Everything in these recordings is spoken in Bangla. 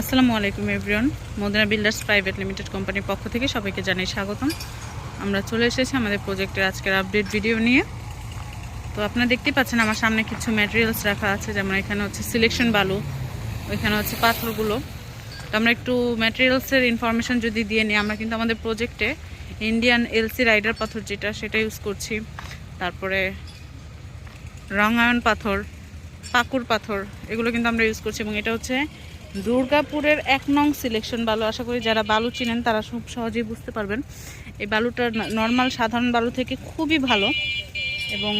আসসালামু আলাইকুম everyone Madina builders private limited কোম্পানির পক্ষ থেকে সবাইকে জানাই স্বাগতম। আমরা চলে এসেছি আমাদের প্রজেক্টের আজকের আপডেট ভিডিও নিয়ে। তো আপনারা দেখতেই পাচ্ছেন আমার সামনে কিছু ম্যাটেরিয়ালস রাখা আছে, যেমন এখানে হচ্ছে সিলেকশন বালু, ওইখানে হচ্ছে পাথরগুলো। তো আমরা একটু ম্যাটেরিয়ালসের ইনফরমেশন যদি দিয়ে নিই, আমরা কিন্তু আমাদের প্রজেক্টে ইন্ডিয়ান এলসি রাইডার পাথর যেটা, সেটা ইউজ করছি। তারপরে রঙায়ন পাথর পাকুর পাথর, এগুলো কিন্তু আমরা ইউজ করছি এবং এটা হচ্ছে দুর্গাপুরের এক নং সিলেকশন বালু। আশা করি যারা বালু চিনেন, তারা খুব সহজেই বুঝতে পারবেন। এই বালুটা নর্মাল সাধারণ বালু থেকে খুবই ভালো এবং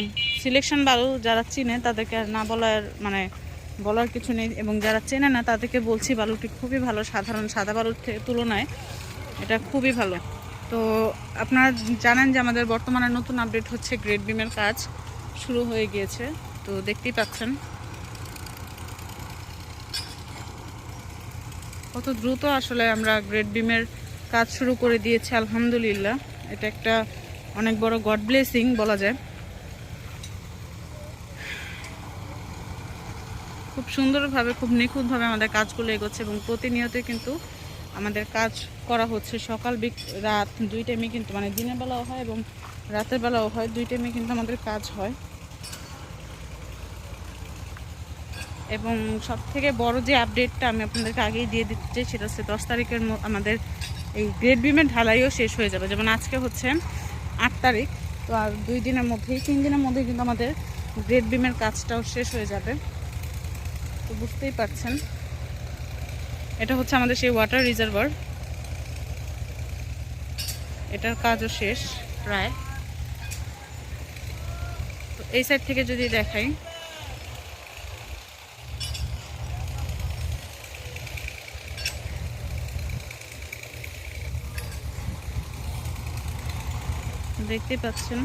সিলেকশন বালু যারা চিনে, তাদেরকে না বলার মানে বলার কিছু নেই এবং যারা চেনে না, তাদেরকে বলছি বালুটি খুবই ভালো, সাধারণ সাদা বালুর তুলনায় এটা খুবই ভালো। তো আপনারা জানেন যে আমাদের বর্তমানে নতুন আপডেট হচ্ছে গ্রেড বিমের কাজ শুরু হয়ে গিয়েছে। তো দেখতেই পাচ্ছেন। কত দ্রুত আসলে আমরা গ্রেড বিমের কাজ শুরু করে দিয়েছি, আলহামদুলিল্লাহ। এটা একটা অনেক বড় গড ব্লেসিং বলা যায়। খুব সুন্দরভাবে, খুব নিখুঁতভাবে আমাদের কাজগুলো এগোচ্ছে এবং প্রতিনিয়তই কিন্তু আমাদের কাজ করা হচ্ছে। সকাল বিক, রাত দুই টাইমে কিন্তু মানে দিনের বেলাও হয় এবং রাতের বেলাও হয় দুই টাইমে কিন্তু আমাদের কাজ হয়। এবং সব থেকে বড় যে আপডেটটা আমি আপনাদেরকে আগেই দিয়ে দিতে চাই, সেটা হচ্ছে দশ তারিখের আমাদের এই গ্রেড বিমের ঢালাইও শেষ হয়ে যাবে। যেমন আজকে হচ্ছে আট তারিখ, তো আর দুই দিনের মধ্যেই, তিন দিনের মধ্যেই কিন্তু আমাদের গ্রেড বিমের কাজটাও শেষ হয়ে যাবে। তো বুঝতেই পারছেন। এটা হচ্ছে আমাদের সেই ওয়াটার রিজার্ভার এটার কাজও শেষ প্রায়। তো এই সাইড থেকে যদি দেখাই দেখতে পাচ্ছেন।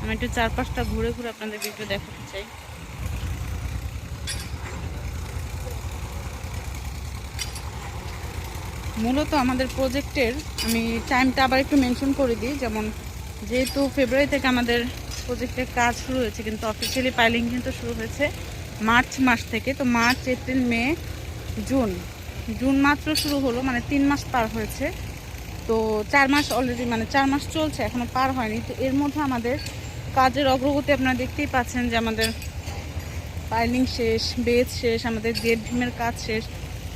আমি একটু চারপাশটা ঘুরে ঘুরে আপনাদেরকে একটু দেখাতে চাই। মূলত আমাদের প্রজেক্টের আমি টাইমটা আবার একটু মেনশন করে দিই, যেমন যেহেতু ফেব্রুয়ারি থেকে আমাদের প্রজেক্টের কাজ শুরু হয়েছে, কিন্তু অফিসিয়ালি পাইলিং কিন্তু শুরু হয়েছে মার্চ মাস থেকে, তো March, April, May, June. June মাত্র শুরু হলো মানে তিন মাস পার হয়েছে। তো চার মাস অলরেডি মানে চার মাস চলছে, এখনও পার হয়নি। তো এর মধ্যে আমাদের কাজের অগ্রগতি আপনারা দেখতেই পাচ্ছেন যে আমাদের পাইলিং শেষ বেদ শেষ, আমাদের গ্রেড ভিমের কাজ শেষ।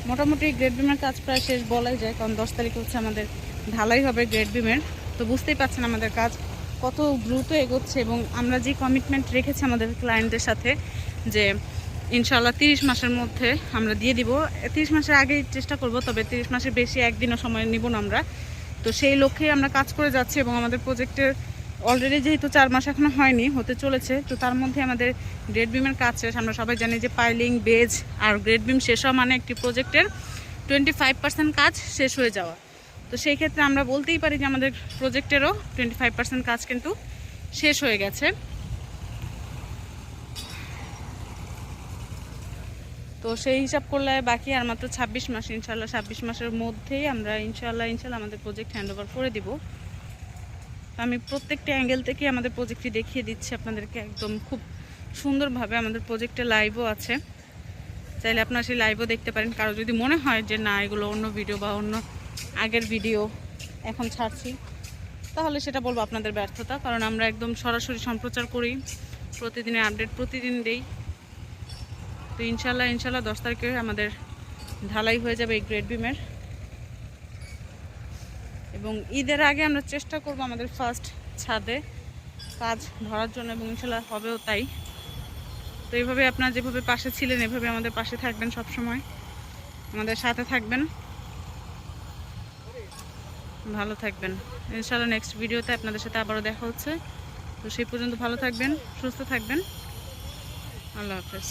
মোটামুটি গ্রেড বিমের কাজ প্রায় শেষ বলাই যায়, কারণ দশ তারিখ হচ্ছে আমাদের ঢালাই হবে গ্রেড বিমের তো বুঝতেই পাচ্ছেন আমাদের কাজ কত দ্রুত এগোচ্ছে এবং আমরা যে কমিটমেন্ট রেখেছি আমাদের ক্লায়েন্টদের সাথে, যে ইনশাল্লাহ তিরিশ মাসের মধ্যে আমরা দিয়ে দিব। তিরিশ মাসের আগেই চেষ্টা করব, তবে তিরিশ মাসের বেশি একদিনও সময় নিব না আমরা। তো সেই লক্ষ্যেই আমরা কাজ করে যাচ্ছি এবং আমাদের প্রজেক্টের অলরেডি যেহেতু চার মাস এখনও হয়নি, হতে চলেছে। তো তার মধ্যে আমাদের গ্রেড বিমের কাজ শেষ। আমরা সবাই জানি যে পাইলিং বেজ আর গ্রেড বিম শেষ হওয়া মানে একটি প্রজেক্টের টোয়েন্টি ফাইভ পার্সেন্ট কাজ শেষ হয়ে যাওয়া। তো সেই ক্ষেত্রে আমরা বলতেই পারি যে আমাদের প্রজেক্টেরও টোয়েন্টি ফাইভ পার্সেন্ট কাজ কিন্তু শেষ হয়ে গেছে। তো সেই হিসাব করলে বাকি আর মাত্র ছাব্বিশ মাস ইনশাল্লাহ ছাব্বিশ মাসের মধ্যেই আমরা ইনশাল্লাহ ইনশাল্লাহ আমাদের প্রজেক্ট হ্যান্ড ওভার করে দিব। তো আমি প্রত্যেকটা অ্যাঙ্গেল থেকে আমাদের প্রজেক্টটি দেখিয়ে দিচ্ছি আপনাদেরকে একদম খুব সুন্দরভাবে। আমাদের প্রজেক্টে লাইভও আছে। চাইলে আপনারা সেই লাইভও দেখতে পারেন। কারও যদি মনে হয় যে না, এগুলো অন্য ভিডিও বা অন্য আগের ভিডিও এখন ছাড়ছি, তাহলে সেটা বলব আপনাদের ব্যর্থতা। কারণ আমরা একদম সরাসরি সম্প্রচার করি, প্রতিদিনের আপডেট প্রতিদিন দেই। তো ইনশাল্লাহ ইনশাল্লাহ দশ তারিখে আমাদের ঢালাই হয়ে যাবে এই গ্রেড বিমের এবং ঈদের আগে আমরা চেষ্টা করব আমাদের ফার্স্ট ছাদে কাজ ধরার জন্য, এবং ইনশাল্লাহ হবেও তাই। তো এইভাবে আপনারা যেভাবে পাশে ছিলেন, এভাবে আমাদের পাশে থাকবেন সব সময় আমাদের সাথে থাকবেন। ভালো থাকবেন। ইনশাল্লাহ নেক্সট ভিডিওতে আপনাদের সাথে আবারও দেখা হচ্ছে। তো সেই পর্যন্ত ভালো থাকবেন, সুস্থ থাকবেন। আল্লাহ হাফেজ।